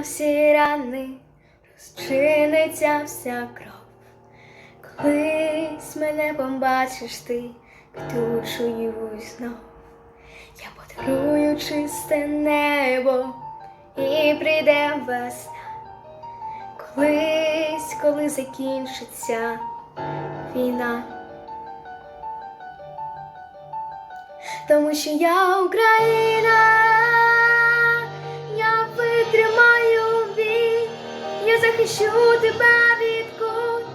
всі рани, розчиниться вся кров. Колись мене побачиш ти, квітучою знов. Я подарую чисте небо і прийде весна. Колись, коли закінчиться війна. Тому що я Україна, захищу тебе від куль,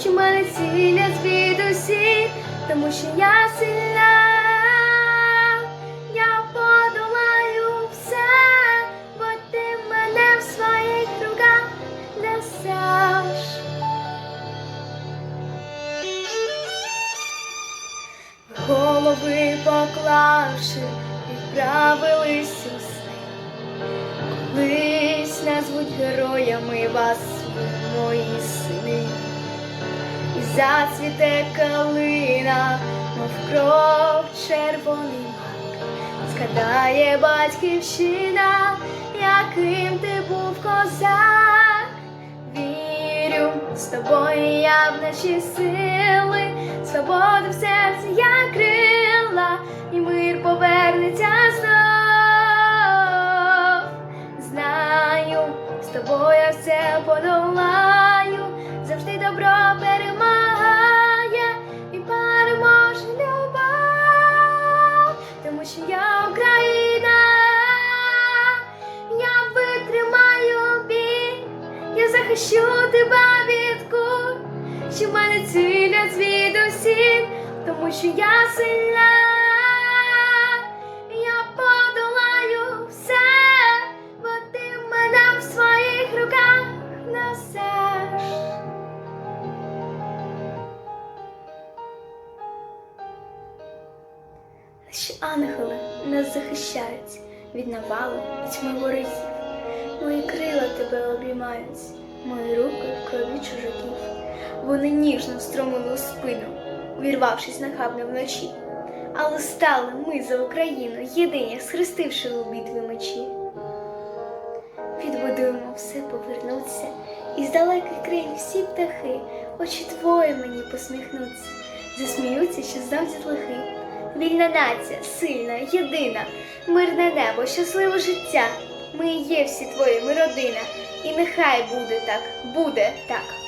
що мене цілять звідусі, тому що я сильна, я подолаю все, бо ти мене в своїх руках несеш. Голови поклавши, відправились у назвуть героями вас мої сини. І зацвіте калина, мов кров червоний мак. Згадає батьківщина, яким ти був козак. Вірю, з тобою я в наші сили, свободу в подолаю, завжди добро перемагає і переможе любов, тому що я Україна, я витримаю біль. Я захищу тебе від куль, що мене цілять звідусіль, тому що я сильна, Наші ангели нас захищають від навалу і тьми ворогів. Мої крила тебе обіймають, мої руки в крові чужаків. Вони ніжно стромили у спину, увірвавшись нахабно вночі. Але стали ми за Україну, єдині, схрестивши у битві мечі. Відбудуємо все повернуться, і з далеких країн всі птахи, очі твої мені посміхнуться, засміються, що знав дітлахи. Вільна нація, сильна, єдина, мирне небо, щасливе життя. Ми є всі твої, ми родина, і нехай буде так, буде так.